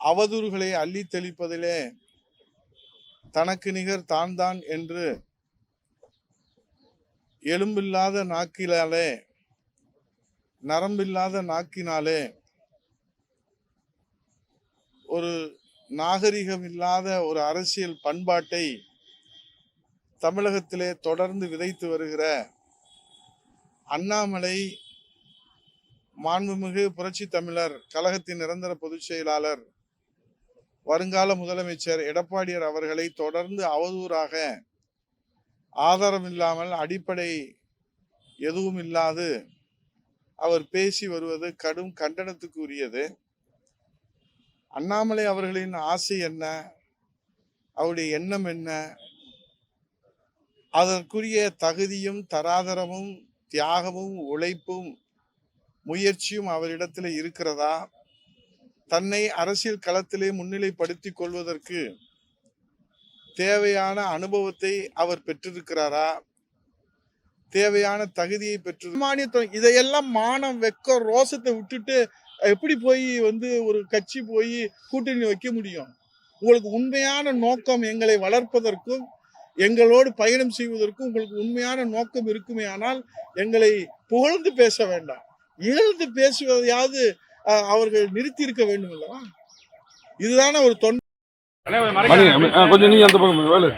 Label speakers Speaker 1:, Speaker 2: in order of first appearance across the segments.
Speaker 1: அவதூறுகளை அள்ளி தெளிப்பதிலே தனக்கு நிகர் தான் தான் என்று எலும்பில்லாத நாக்கினாலே நரம்பில்லாத நாக்கினாலே ஒரு நாகரிகம் இல்லாத ஒரு அரசியல் பண்பாட்டை தமிழகத்திலே தொடர்ந்து விதைத்து வருகிற அண்ணாமலை மாண்புமிகு புரட்சி தமிழர் கழகத்தின் நிரந்தர பொதுச் செயலாளர் வருங்கால முதலமைச்சர் எடப்பாடியார் அவர்களை தொடர்ந்து அவதூறாக ஆதாரம் இல்லாமல் அடிப்படை எதுவும் இல்லாது அவர் பேசி வருவது கடும் கண்டனத்துக்கு உரியது அண்ணாமலை அவர்களின் ஆசை என்ன? அவருடைய எண்ணம் என்ன? அதற்குரிய தகுதியும் தராதரமும் தியாகமும் உழைப்பும் முயற்சியும் அவரிடத்தில் இருக்கிறதா? தன்னை அரசியல் களத்திலே முன்னிலைப்படுத்திக் கொள்வதற்கு தேவையான அனுபவத்தை அவர் பெற்றிருக்கிறாரா? தேவையான தகுதியை பெற்று மானியத்துவம் இதையெல்லாம் மானம் வெக்க ரோசத்தை விட்டுட்டு எப்படி போய் வந்து ஒரு கட்சி போய் கூட்டணி வைக்க முடியும்? உங்களுக்கு உண்மையான நோக்கம் எங்களை வளர்ப்பதற்கும் எங்களோடு பயணம் செய்வதற்கும் உங்களுக்கு உண்மையான நோக்கம் இருக்குமே ஆனால் எங்களை புகழ்ந்து பேச வேண்டாம். இகழ்ந்து பேசுவதையாவது அவர்கள் நிறுத்தி இருக்க வேண்டும் அல்லவா? இதுதானே ஒரு தொண்டை
Speaker 2: கொஞ்சம் நீங்க அந்த பக்கம் வேலை.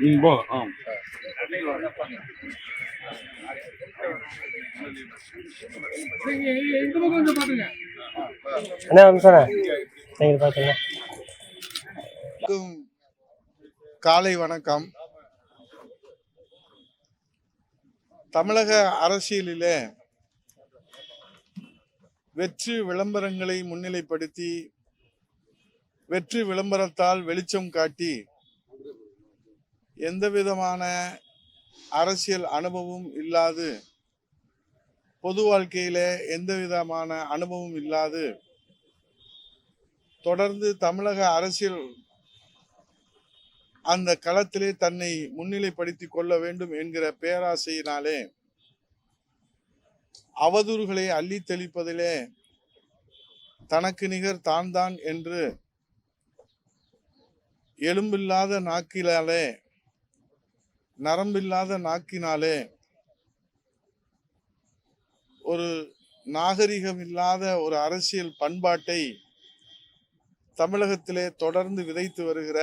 Speaker 2: நீங்க போ ஆ
Speaker 3: அண்ணா வம்சண்ணா நீங்கள் பார்த்துங்க
Speaker 1: அனைவருக்கும் காலை வணக்கம் தமிழக அரசியலிலே வெற்றி விளம்பரங்களை முன்னிலைப்படுத்தி வெற்றி விளம்பரத்தால் வெளிச்சம் காட்டி எந்த விதமான அரசியல் அனுபவம் இல்லாது பொது வாழ்க்கையில் எந்த விதமான அனுபவம் இல்லாது தொடர்ந்து தமிழக அரசியல் அந்த களத்திலே தன்னை முன்னிலைப்படுத்திக் கொள்ள வேண்டும் என்கிற பேராசையினாலே அவதூறுகளை அள்ளி தெளிப்பதிலே தனக்கு நிகர் தான் தான் என்று எலும்பில்லாத நாக்கினாலே நரம்பில்லாத நாக்கினாலே ஒரு நாகரிகம் இல்லாத ஒரு அரசியல் பண்பாட்டை தமிழகத்திலே தொடர்ந்து விதைத்து வருகிற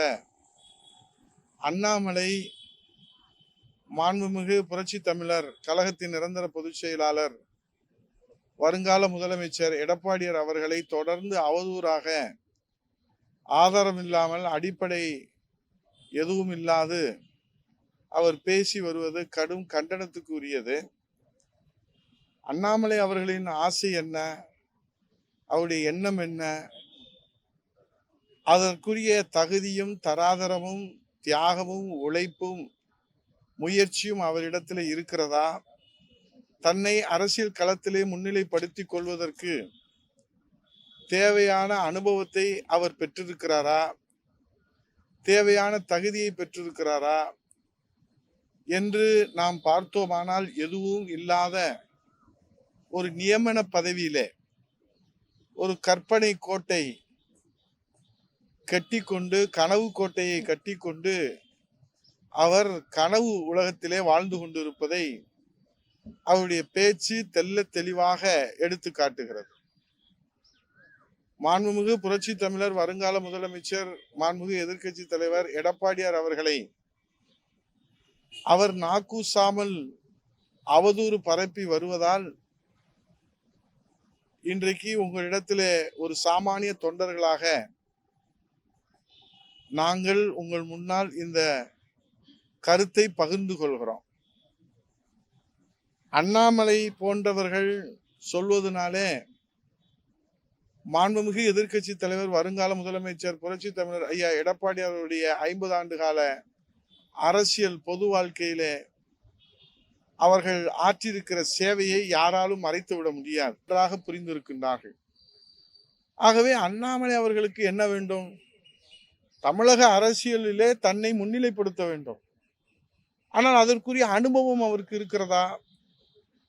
Speaker 1: அண்ணாமலை மாண்புமிகு புரட்சி தமிழர் கழகத்தின் நிரந்தர பொதுச் செயலாளர் வருங்கால முதலமைச்சர் எடப்பாடியார் அவர்களை தொடர்ந்து அவதூறாக ஆதாரம் இல்லாமல் அடிப்படை எதுவும் இல்லாது அவர் பேசி வருவது கடும் கண்டனத்துக்கு உரியது அண்ணாமலை அவர்களின் ஆசை என்ன? அவருடைய எண்ணம் என்ன? அதற்குரிய தகுதியும் தராதரமும் தியாகமும் உழைப்பும் முயற்சியும் அவரிடத்தில் இருக்கிறதா? தன்னை அரசியல் களத்திலே முன்னிலைப்படுத்திக் கொள்வதற்கு தேவையான அனுபவத்தை அவர் பெற்றிருக்கிறாரா? தேவையான தகுதியை பெற்றிருக்கிறாரா? என்று நாம் பார்த்தோமானால் எதுவும் இல்லாத ஒரு நியமன பதவியிலே ஒரு கற்பனை கோட்டை கட்டிக்கொண்டு கனவு கோட்டையை கட்டிக்கொண்டு அவர் கனவு உலகத்திலே வாழ்ந்து கொண்டிருப்பதை அவருடைய பேச்சு தெல்ல தெளிவாக எடுத்து காட்டுகிறது. மாண்புமிகு புரட்சி தமிழர் வருங்கால முதலமைச்சர் மாண்புமிகு எதிர்க்கட்சி தலைவர் எடப்பாடியார் அவர்களை அவர் நாக்கூசாமல் அவதூறு பரப்பி வருவதால் இன்றைக்கு உங்களிடத்திலே ஒரு சாமானிய தொண்டர்களாக நாங்கள் உங்கள் முன்னால் இந்த கருத்தை பகிர்ந்து கொள்கிறோம். அண்ணாமலை போன்றவர்கள் சொல்வதனாலே மாண்புமிகு எதிர்க்கட்சி தலைவர் வருங்கால முதலமைச்சர் புரட்சி தமிழர் ஐயா எடப்பாடி அவருடைய ஐம்பது ஆண்டு கால அரசியல் பொது வாழ்க்கையிலே அவர்கள் ஆற்றியிருக்கிற சேவையை யாராலும் மறைத்து விட முடியாது. நன்றாக புரிந்திருக்கின்றார்கள். ஆகவே அண்ணாமலை அவர்களுக்கு என்ன வேண்டும்? தமிழக அரசியலிலே தன்னை முன்னிலைப்படுத்த வேண்டும். ஆனால் அதற்குரிய அனுபவம் அவருக்கு இருக்கிறதா?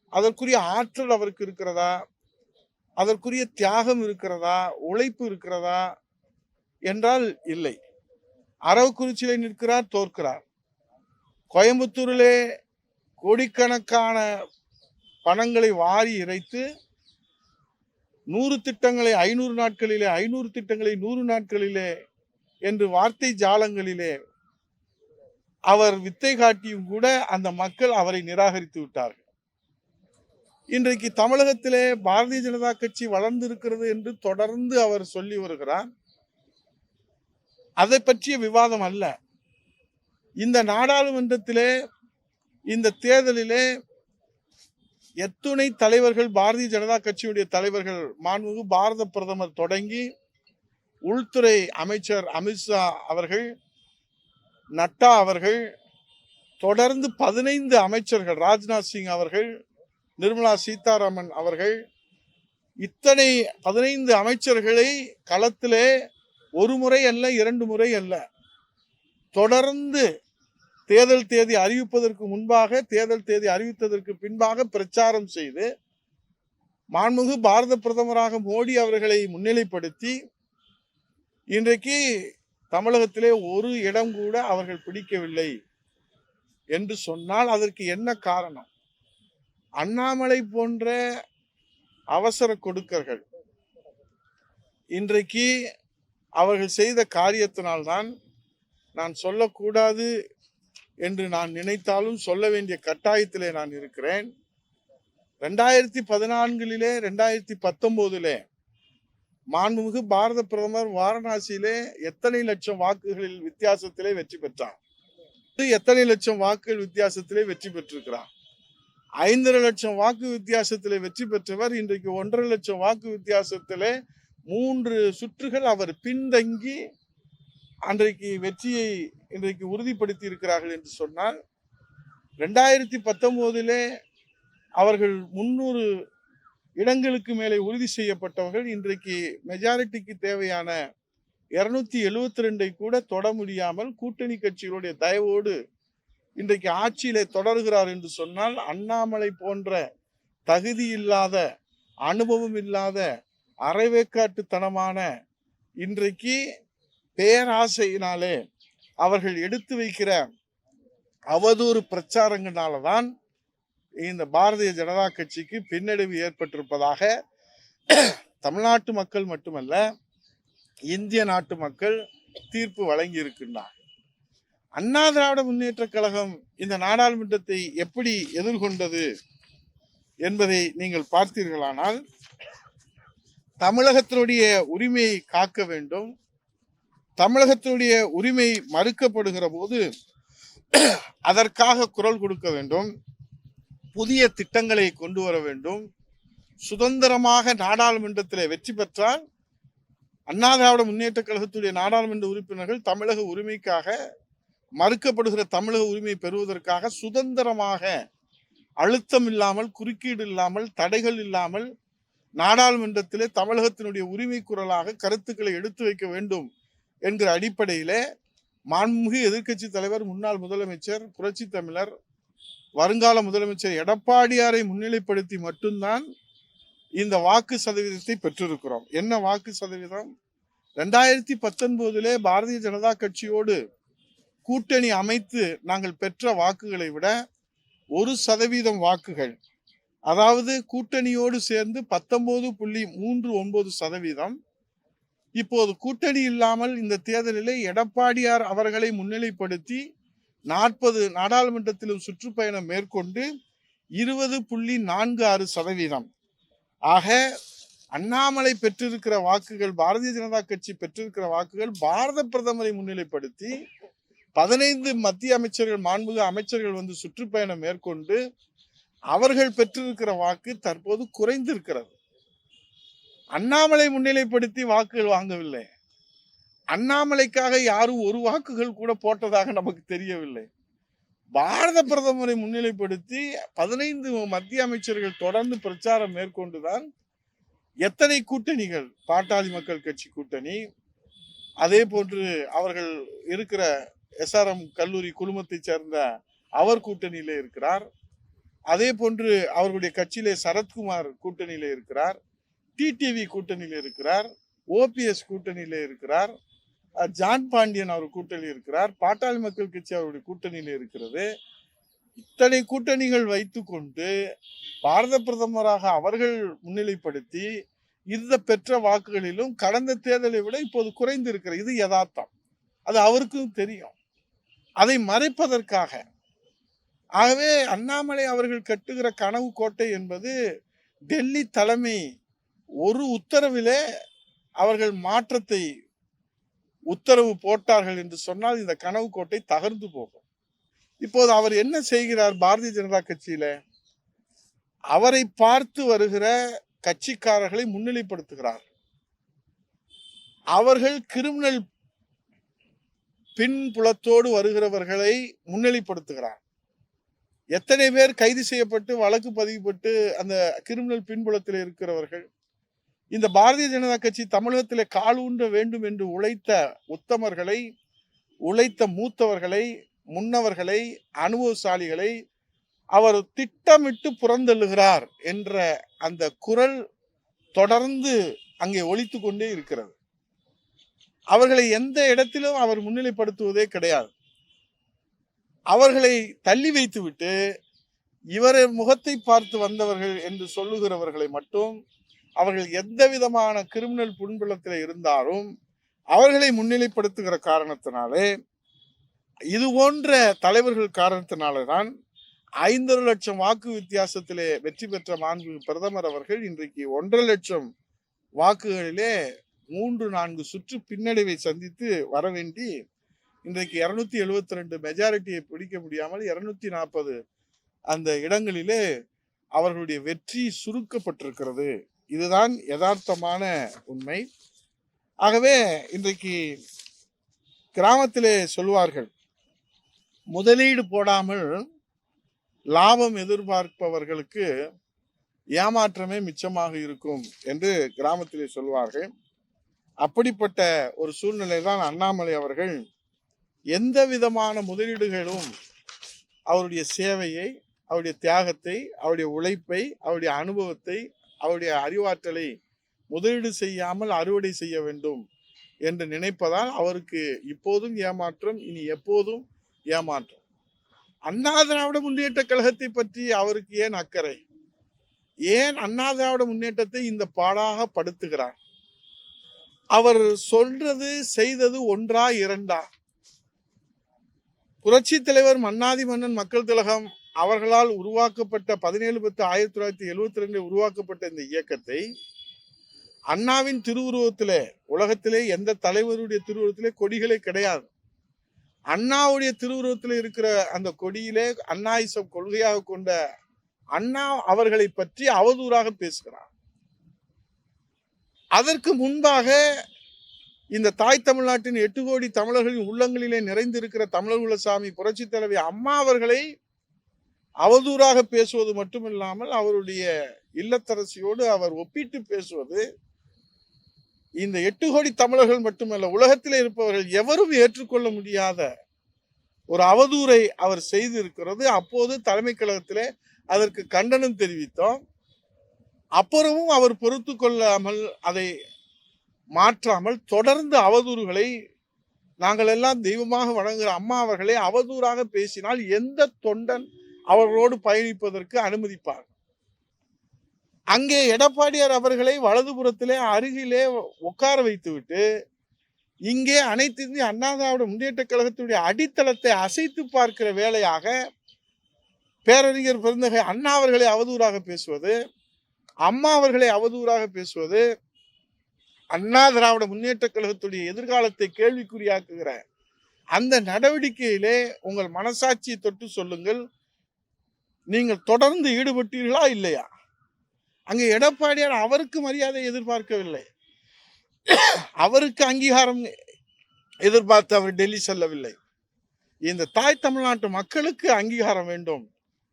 Speaker 1: அதற்குரிய ஆற்றல் அவருக்கு இருக்கிறதா? அதற்குரிய தியாகம் இருக்கிறதா? உழைப்பு இருக்கிறதா? என்றால் இல்லை. அரவக்குறிச்சியிலே நிற்கிறார் தோற்கிறார். கோயம்புத்தூரிலே கோடிக்கணக்கான பணங்களை வாரி இறைத்து நூறு திட்டங்களை ஐநூறு நாட்களிலே ஐநூறு திட்டங்களை நூறு நாட்களிலே என்று வார்த்தை ஜாலங்களிலே அவர் வித்தை காட்டியும் கூட அந்த மக்கள் அவரை நிராகரித்து விட்டார்கள். இன்றைக்கு தமிழகத்திலே பாரதிய ஜனதா கட்சி வளர்ந்திருக்கிறது என்று தொடர்ந்து அவர் சொல்லி வருகிறார். அதை பற்றிய விவாதம் அல்ல. இந்த நாடாளுமன்றத்திலே இந்த தேர்தலிலே எத்துணை தலைவர்கள் பாரதிய ஜனதா கட்சியுடைய தலைவர்கள் மாண்புமிகு பாரத பிரதமர் தொடங்கி உள்துறை அமைச்சர் அமித்ஷா அவர்கள் நட்டா அவர்கள் தொடர்ந்து பதினைந்து அமைச்சர்கள் ராஜ்நாத் சிங் அவர்கள் நிர்மலா சீதாராமன் அவர்கள் இத்தனை பதினைந்து அமைச்சர்களை களத்திலே ஒரு முறை அல்ல இரண்டு முறை அல்ல. தொடர்ந்து தேர்தல் தேதி அறிவிப்பதற்கு முன்பாக தேர்தல் தேதி அறிவித்ததற்கு பின்பாக பிரச்சாரம் செய்து மாண்புமிகு பாரத பிரதமராக மோடி அவர்களை முன்னிலைப்படுத்தி இன்றைக்கு தமிழகத்திலே ஒரு இடம் கூட அவர்கள் பிடிக்கவில்லை என்று சொன்னால் அதற்கு என்ன காரணம்? அண்ணாமலை போன்ற அவசர கொடுக்கர்கள். இன்றைக்கு அவர்கள் செய்த காரியத்தினால்தான் நான் சொல்லக்கூடாது என்று நான் நினைத்தாலும் சொல்ல வேண்டிய கட்டாயத்திலே நான் இருக்கிறேன். ரெண்டாயிரத்தி பதினான்கிலே ரெண்டாயிரத்தி பத்தொம்போதிலே மாண்புமிகு பாரத பிரதமர் வாரணாசியிலே எத்தனை லட்சம் வாக்குகளில் வித்தியாசத்திலே வெற்றி பெற்றார் எத்தனை லட்சம் வாக்குகள் வித்தியாசத்திலே வெற்றி பெற்றிருக்கிறார் ஐந்தரை லட்சம் வாக்கு வித்தியாசத்திலே வெற்றி பெற்றவர் இன்றைக்கு ஒன்றரை லட்சம் வாக்கு வித்தியாசத்திலே மூன்று சுற்றுகள் அவர் பின்தங்கி அன்றைக்கு வெற்றியை இன்றைக்கு உறுதிப்படுத்தி இருக்கிறார்கள் என்று சொன்னால் ரெண்டாயிரத்தி பத்தொம்போதிலே அவர்கள் முன்னூறு இடங்களுக்கு மேலே உறுதி செய்யப்பட்டவர்கள் இன்றைக்கு மெஜாரிட்டிக்கு தேவையான இருநூத்தி எழுவத்தி ரெண்டை கூட தொட முடியாமல் கூட்டணி கட்சிகளுடைய தயவோடு இன்றைக்கு ஆட்சியிலே தொடர்கிறார் என்று சொன்னால் அண்ணாமலை போன்ற தகுதி இல்லாத அனுபவம் இல்லாத அரைவேக்காட்டுத்தனமான இன்றைக்கு பேராசையினாலே அவர்கள் எடுத்து வைக்கிற அவதூறு பிரச்சாரங்களால தான் இந்த பாரதிய ஜனதா கட்சிக்கு பின்னடைவு ஏற்பட்டிருப்பதாக தமிழ்நாட்டு மக்கள் மட்டுமல்ல இந்திய நாட்டு மக்கள் தீர்ப்பு வழங்கி இருக்கின்றார் அண்ணா திராவிட முன்னேற்ற கழகம் இந்த நாடாளுமன்றத்தை எப்படி எதிர்கொண்டது என்பதை நீங்கள் பார்த்தீர்களானால் தமிழகத்தினுடைய உரிமையை காக்க வேண்டும் தமிழகத்தினுடைய உரிமை மறுக்கப்படுகிற போது அதற்காக குரல் கொடுக்க வேண்டும் புதிய திட்டங்களை கொண்டு வர வேண்டும். சுதந்திரமாக நாடாளுமன்றத்திலே வெற்றி பெற்றால் அண்ணா திராவிட முன்னேற்ற கழகத்துடைய நாடாளுமன்ற உறுப்பினர்கள் தமிழக உரிமைக்காக மறுக்கப்படுகிற தமிழக உரிமை பெறுவதற்காக சுதந்திரமாக அழுத்தம் இல்லாமல் குறுக்கீடு இல்லாமல் தடைகள் இல்லாமல் நாடாளுமன்றத்திலே தமிழகத்தினுடைய உரிமை குரலாக கருத்துக்களை எடுத்து வைக்க வேண்டும் என்கிற அடிப்படையிலே மாண்புமிகு எதிர்க்கட்சி தலைவர் முன்னாள் முதலமைச்சர் புரட்சி தமிழர் வருங்கால முதலமைச்சர் எடப்பாடியாரை முன்னிலைப்படுத்தி மட்டும்தான் இந்த வாக்கு சதவீதத்தை பெற்றிருக்கிறோம். என்ன வாக்கு சதவீதம்? ரெண்டாயிரத்தி பத்தொன்பதிலே பாரதிய ஜனதா கட்சியோடு கூட்டணி அமைத்து நாங்கள் பெற்ற வாக்குகளை விட ஒரு சதவீதம் வாக்குகள் அதாவது கூட்டணியோடு சேர்ந்து பத்தொன்பது புள்ளி மூன்று ஒன்பது சதவீதம். இப்போது கூட்டணி இல்லாமல் இந்த தேர்தலிலே எடப்பாடியார் அவர்களை முன்னிலைப்படுத்தி நாற்பது நாடாளுமன்றத்திலும் சுற்றுப்பயணம் மேற்கொண்டு இருபது புள்ளி நான்கு ஆறு சதவீதம். ஆக அண்ணாமலை பெற்றிருக்கிற வாக்குகள் பாரதிய ஜனதா கட்சி பெற்றிருக்கிற வாக்குகள் பாரத பிரதமரை முன்னிலைப்படுத்தி பதினைந்து மத்திய அமைச்சர்கள் மாண்புக அமைச்சர்கள் வந்து சுற்றுப்பயணம் மேற்கொண்டு அவர்கள் பெற்றிருக்கிற வாக்கு தற்போது குறைந்திருக்கிறது. அண்ணாமலை முன்னிலைப்படுத்தி வாக்குகள் வாங்கவில்லை. அண்ணாமலைக்காக யாரும் ஒரு வாக்குகள் கூட போட்டதாக நமக்கு தெரியவில்லை. பாரத பிரதமரை முன்னிலைப்படுத்தி பதினைந்து மத்திய அமைச்சர்கள் தொடர்ந்து பிரச்சாரம் மேற்கொண்டுதான் எத்தனை கூட்டணிகள் பாட்டாளி மக்கள் கட்சி கூட்டணி அதே போன்று அவர்கள் இருக்கிற எஸ்ஆர்எம் கல்லூரி குழுமத்தைச் சேர்ந்த அவர் கூட்டணியிலே இருக்கிறார். அதே போன்று அவர்களுடைய கட்சியிலே சரத்குமார் கூட்டணியிலே இருக்கிறார். டிடிவி கூட்டணியிலே இருக்கிறார். ஓபிஎஸ் கூட்டணியிலே இருக்கிறார். ஜான் பாண்டியன் அவர் கூட்டணி இருக்கிறார். பாட்டாளி மக்கள் கட்சி அவருடைய கூட்டணியில் இருக்கிறது. இத்தனை கூட்டணிகள் வைத்துக்கொண்டு பாரத பிரதமராக அவர்கள் முன்னிலைப்படுத்தி இந்த பெற்ற வாக்குகளிலும் கடந்த தேர்தலை விட இப்போது குறைந்து இருக்கிற இது யதார்த்தம். அது அவருக்கும் தெரியும். அதை மறைப்பதற்காக. ஆகவே அண்ணாமலை அவர்கள் கட்டுகிற கனவு கோட்டை என்பது டெல்லி தலைமை ஒரு உத்தரவிலே அவர்கள் மாற்றத்தை உத்தரவு போட்டார்கள் என்று சொன்னால் இந்த கனவு கோட்டை தகர்ந்து போகும். இப்போது அவர் என்ன செய்கிறார் பாரதிய ஜனதா கட்சியில? அவரை பார்த்து வருகிற கட்சிக்காரர்களை முன்னிலைப்படுத்துகிறார். அவர்கள் கிரிமினல் பின்புலத்தோடு வருகிறவர்களை முன்னிலைப்படுத்துகிறார். எத்தனை பேர் கைது செய்யப்பட்டு வழக்கு பதிவுபட்டு அந்த கிரிமினல் பின்புலத்தில் இருக்கிறவர்கள் இந்த பாரதிய ஜனதா கட்சி தமிழகத்தில் கால் ஊன்ற வேண்டும் என்று உழைத்த உத்தமர்களை உழைத்த மூத்தவர்களை முன்னவர்களை அனுபவசாலிகளை அவர் திட்டமிட்டு புறந்தள்ளுகிறார் என்ற அந்த குரல் தொடர்ந்து அங்கே ஒழித்து கொண்டே இருக்கிறது. அவர்களை எந்த இடத்திலும் அவர் முன்னிலைப்படுத்துவதே கிடையாது. அவர்களை தள்ளி வைத்துவிட்டு இவரை முகத்தை பார்த்து வந்தவர்கள் என்று சொல்லுகிறவர்களை மட்டும் அவர்கள் எந்த விதமான கிரிமினல் புண்பலத்தில் இருந்தாலும் அவர்களை முன்னிலைப்படுத்துகிற காரணத்தினாலே இது போன்ற தலைவர்கள் காரணத்தினாலே தான் ஐந்தரை லட்சம் வாக்கு வித்தியாசத்திலே வெற்றி பெற்ற மாண்பு பிரதமர் அவர்கள் இன்றைக்கு ஒன்றரை லட்சம் வாக்குகளிலே மூன்று நான்கு சுற்று பின்னடைவை சந்தித்து வர வேண்டி இன்றைக்கு இருநூத்தி எழுபத்தி ரெண்டு மெஜாரிட்டியை பிடிக்க முடியாமல் இருநூத்தி நாற்பது அந்த இடங்களிலே அவர்களுடைய வெற்றி சுருக்கப்பட்டிருக்கிறது. இதுதான் யதார்த்தமான உண்மை. ஆகவே இன்றைக்கு கிராமத்திலே சொல்வார்கள் முதலீடு போடாமல் லாபம் எதிர்பார்ப்பவர்களுக்கு ஏமாற்றமே மிச்சமாக இருக்கும் என்று கிராமத்திலே சொல்வார்கள். அப்படிப்பட்ட ஒரு சூழ்நிலை தான் அண்ணாமலை அவர்கள் எந்த விதமான முதலீடுகளும் அவருடைய சேவையை அவருடைய தியாகத்தை அவருடைய உழைப்பை அவருடைய அனுபவத்தை அவருடைய அறிவாற்றலை முதலீடு செய்யாமல் அறுவடை செய்ய வேண்டும் என்று நினைப்பதால் அவருக்கு இப்போதும் ஏமாற்றம் இனி எப்போதும் ஏமாற்றம். அண்ணா திராவிட முன்னேற்ற கழகத்தை பற்றி அவருக்கு ஏன் அக்கறை? ஏன் அண்ணா திராவிட முன்னேற்றத்தை இந்த பாடாக படுத்துகிறார்? அவர் சொல்றது செய்தது ஒன்றா இரண்டா? புரட்சி தலைவர் மன்னாதி மன்னன் மக்கள் திலகம் அவர்களால் உருவாக்கப்பட்ட பதினேழு பத்து ஆயிரத்தி தொள்ளாயிரத்தி எழுவத்தி ரெண்டில் உருவாக்கப்பட்ட இந்த இயக்கத்தை அண்ணாவின் திருவுருவத்திலே உலகத்திலே எந்த தலைவருடைய திருவுருவத்திலே கொடிகளே கிடையாது. அண்ணாவுடைய திருவுருவத்தில் இருக்கிற அந்த கொடியிலே அண்ணாயிசம் கொள்கையாக கொண்ட அண்ணா அவர்களை பற்றி அவதூறாக பேசுகிறார். அதற்கு முன்பாக இந்த தாய் தமிழ்நாட்டின் எட்டு கோடி தமிழர்களின் உள்ளங்களிலே நிறைந்திருக்கிற தமிழர் சாமி புரட்சி தலைவி அம்மா அவர்களை அவதூறாக பேசுவது மட்டுமில்லாமல் அவருடைய இல்லத்தரசியோடு அவர் ஒப்பிட்டு பேசுவது இந்த எட்டு கோடி தமிழர்கள் மட்டுமல்ல உலகத்தில் இருப்பவர்கள் எவரும் ஏற்றுக்கொள்ள முடியாத ஒரு அவதூறை அவர் செய்திருக்கிறது. அப்போது தலைமை கழகத்தில் அதற்கு கண்டனம் தெரிவித்தோம். அப்புறமும் அவர் பொறுத்து கொள்ளாமல் அதை மாற்றாமல் தொடர்ந்து அவதூறுகளை நாங்கள் எல்லாம் தெய்வமாக வணங்குகிற அம்மா அவர்களை அவதூறாக பேசினால் எந்த தொண்டன் அவர்களோடு பயணிப்பதற்கு அனுமதிப்பார். அங்கே எடப்பாடியார் அவர்களை வலதுபுறத்திலே அருகிலே உட்கார வைத்துவிட்டு இங்கே அனைத்து இந்திய அண்ணா திராவிட முன்னேற்ற கழகத்துடைய அடித்தளத்தை அசைத்து பார்க்கிற வேலையாக பேரறிஞர் பெருந்தகை அண்ணா அவர்களை அவதூறாக பேசுவது அம்மா அவர்களை அவதூறாக பேசுவது அண்ணா திராவிட முன்னேற்ற கழகத்துடைய எதிர்காலத்தை கேள்விக்குறியாக்குகிற அந்த நடவடிக்கையிலே உங்கள் மனசாட்சியை தொட்டு சொல்லுங்கள். நீங்கள் தொடர்ந்து ஈடுபட்டீர்களா இல்லையா? அங்கே எடப்பாடியார் அவருக்கு மரியாதை எதிர்பார்க்கவில்லை. அவருக்கு அங்கீகாரம் எதிர்பார்த்து அவர் டெல்லி செல்லவில்லை. இந்த தாய் தமிழ்நாட்டு மக்களுக்கு அங்கீகாரம் வேண்டும்.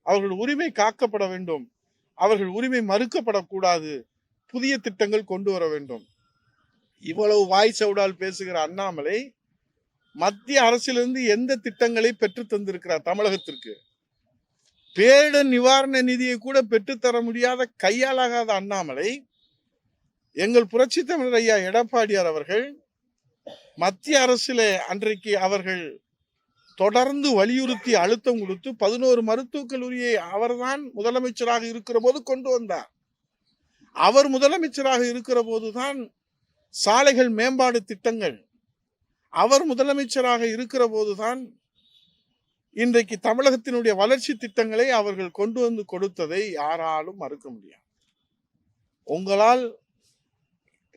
Speaker 1: அவர்கள் உரிமை காக்கப்பட வேண்டும். அவர்கள் உரிமை மறுக்கப்படக்கூடாது. புதிய திட்டங்கள் கொண்டு வர வேண்டும். இவ்வளவு வாய் சவுடால் பேசுகிற அண்ணாமலை மத்திய அரசிலிருந்து எந்த திட்டங்களை பெற்று தந்திருக்கிறார் தமிழகத்திற்கு? பேரிடர் நிவாரண நிதியை கூட பெற்றுத்தர முடியாத கையாலாகாத அண்ணாமலை எங்கள் புரட்சி தமிழர் ஐயா எடப்பாடியார் அவர்கள் மத்திய அரசிலே அன்றைக்கு அவர்கள் தொடர்ந்து வலியுறுத்தி அழுத்தம் கொடுத்து பதினோரு மருத்துவக் கல்லூரியை அவர்தான் முதலமைச்சராக இருக்கிற போது கொண்டு வந்தார். அவர் முதலமைச்சராக இருக்கிற போதுதான் சாலைகள் மேம்பாடு திட்டங்கள். அவர் முதலமைச்சராக இருக்கிற போதுதான் இன்றைக்கு தமிழகத்தினுடைய வளர்ச்சி திட்டங்களை அவர்கள் கொண்டு வந்து கொடுத்ததை யாராலும் மறுக்க முடியாது. உங்களால்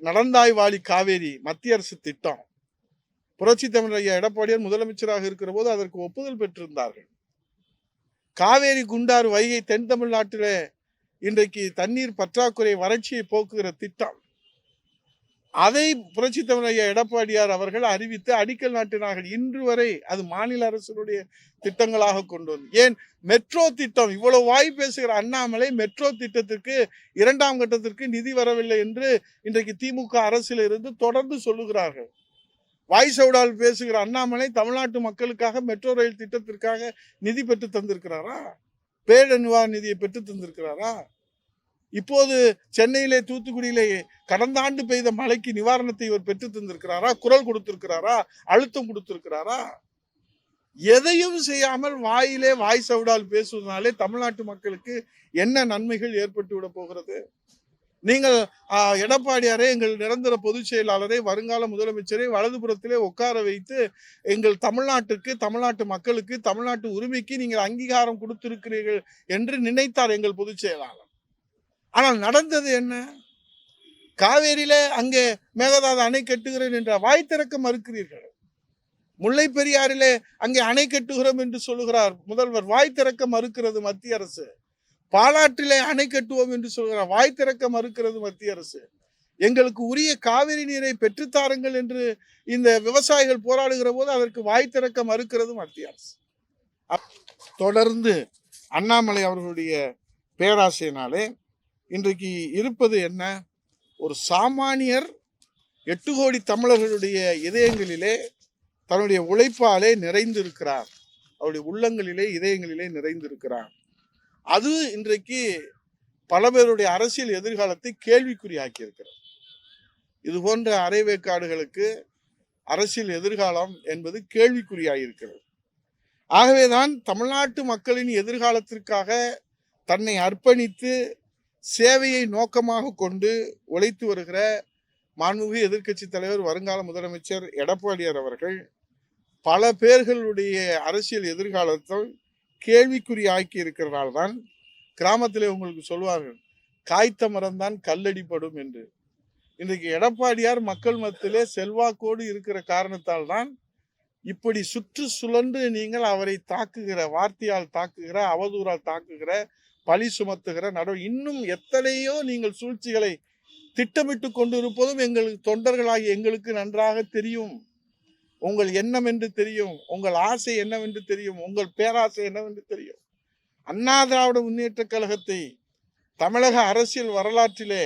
Speaker 1: நடந்தாய்வாளி காவேரி மத்திய அரசு திட்டம் புரட்சி தமிழர் எடப்பாடியார் முதலமைச்சராக இருக்கிற போது அதற்கு ஒப்புதல் பெற்றிருந்தார்கள். காவேரி குண்டாறு வைகை தென் தமிழ்நாட்டிலே இன்றைக்கு தண்ணீர் பற்றாக்குறை வறட்சியை போக்குகிற திட்டம் அதை புரட்சி தமிழர் எடப்பாடியார் அவர்கள் அறிவித்து அடிக்கல் நாட்டினார்கள். இன்று வரை அது மாநில அரசினுடைய திட்டங்களாக கொண்டு வந்து ஏன் மெட்ரோ திட்டம் இவ்வளவு வாய் பேசுகிற அண்ணாமலை மெட்ரோ திட்டத்திற்கு இரண்டாம் கட்டத்திற்கு நிதி வரவில்லை என்று இன்றைக்கு திமுக அரசில் இருந்து தொடர்ந்து சொல்லுகிறார்கள். வாய் சவுடால் பேசுகிற அண்ணாமலை தமிழ்நாட்டு மக்களுக்காக மெட்ரோ ரயில் திட்டத்திற்காக நிதி பெற்று தந்திருக்கிறாரா? பேரிடர் நிவாரண நிதியை பெற்று தந்திருக்கிறாரா? இப்போது சென்னையிலே தூத்துக்குடியிலே கடந்த ஆண்டு பெய்த மழைக்கு நிவாரணத்தை இவர் பெற்று தந்திருக்கிறாரா? குரல் கொடுத்திருக்கிறாரா? அழுத்தம் கொடுத்திருக்கிறாரா? எதையும் செய்யாமல் வாயிலே வாய் சவுடால் பேசுவதனாலே தமிழ்நாட்டு மக்களுக்கு என்ன நன்மைகள் ஏற்பட்டு விட போகிறது? நீங்கள் எடப்பாடியாரே எங்கள் நிரந்தர பொதுச் செயலாளரை வருங்கால முதலமைச்சரை வலதுபுறத்திலே உட்கார வைத்து எங்கள் தமிழ்நாட்டுக்கு தமிழ்நாட்டு மக்களுக்கு தமிழ்நாட்டு உரிமைக்கு நீங்கள் அங்கீகாரம் கொடுத்திருக்கிறீர்கள் என்று நினைத்தார் எங்கள் பொதுச் செயலாளர். ஆனால் நடந்தது என்ன? காவேரியில அங்கே மேகதாது அணை கட்டுகிறேன் என்ற வாய் திறக்க மறுக்கிறீர்கள். முல்லை பெரியாறிலே அங்கே அணை கட்டுகிறோம் என்று சொல்லுகிறார். முதல்வர் வாய் திறக்க மறுக்கிறது மத்திய அரசு. பாலாற்றிலே அணை கட்டுவோம் என்று சொல்கிறார். வாய் திறக்க மறுக்கிறது மத்திய அரசு. எங்களுக்கு உரிய காவிரி நீரை பெற்றுத்தாருங்கள் என்று இந்த விவசாயிகள் போராடுகிற போது அதற்கு வாய் திறக்க மறுக்கிறது மத்திய அரசு. அப்- தொடர்ந்து அண்ணாமலை அவர்களுடைய பேராசையினாலே இன்றைக்கு இருப்பது என்ன? ஒரு சாமானியர் எட்டு கோடி தமிழர்களுடைய இதயங்களிலே தன்னுடைய உழைப்பாலே நிறைந்திருக்கிறார். அவருடைய உள்ளங்களிலே இதயங்களிலே நிறைந்திருக்கிறார். அது இன்றைக்கு பல பேருடைய அரசியல் எதிர்காலத்தை கேள்விக்குறியாக்கி இருக்கிறது இது போன்ற அரைவேக்காடுகளுக்கு அரசியல் எதிர்காலம் என்பது கேள்விக்குறியாயிருக்கிறது. ஆகவேதான் தமிழ்நாட்டு மக்களின் எதிர்காலத்திற்காக தன்னை அர்ப்பணித்து சேவையை நோக்கமாக கொண்டு உழைத்து வருகிற மாண்புமிகு எதிர்க்கட்சி தலைவர் வருங்கால முதலமைச்சர் எடப்பாடியார் அவர்கள் பல பேர்களுடைய அரசியல் எதிர்காலத்தை கேள்விக்குறி ஆக்கி இருக்கிறதால்தான் கிராமத்திலே உங்களுக்கு சொல்வார்கள் காய்த்த மரம்தான் கல்லடிப்படும் என்று. இன்றைக்கு எடப்பாடியார் மக்கள் மத்தியிலே செல்வாக்கோடு இருக்கிற காரணத்தால் தான் இப்படி சுற்று சுழன்று நீங்கள் அவரை தாக்குகிற வார்த்தையால் தாக்குகிற அவதூறால் தாக்குகிற பழி சுமத்துகிற நட இன்னும் எத்தனையோ நீங்கள் சூழ்ச்சிகளை திட்டமிட்டு கொண்டிருப்பதும் எங்களுக்கு தொண்டர்களாகி எங்களுக்கு நன்றாக தெரியும். உங்கள் எண்ணம் என்று தெரியும். உங்கள் ஆசை என்னவென்று தெரியும். உங்கள் பேராசை என்னவென்று தெரியும். அண்ணா திராவிட முன்னேற்ற கழகத்தை தமிழக அரசியல் வரலாற்றிலே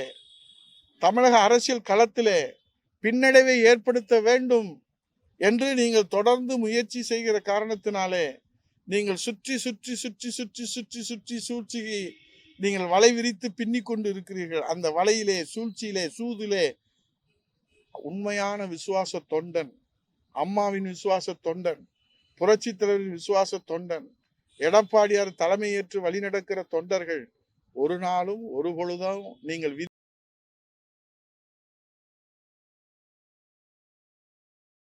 Speaker 1: தமிழக அரசியல் களத்திலே பின்னடைவை ஏற்படுத்த வேண்டும் என்று நீங்கள் தொடர்ந்து முயற்சி செய்கிற காரணத்தினாலே நீங்கள் சுற்றி சுற்றி சுற்றி சுற்றி சுற்றி சுற்றி சூழ்ச்சியை நீங்கள் வலை விரித்து பின்னி கொண்டு இருக்கிறீர்கள் அந்த வலையிலே சூழ்ச்சியிலே சூதிலே உண்மையான விசுவாச தொண்டன் அம்மாவின் விசுவாச தொண்டன் புரட்சி தலைவரின் விசுவாச தொண்டன் எடப்பாடியார் தலைமையேற்று வழிநடக்கிற தொண்டர்கள் ஒரு நாளும் ஒரு பொழுதும் நீங்கள்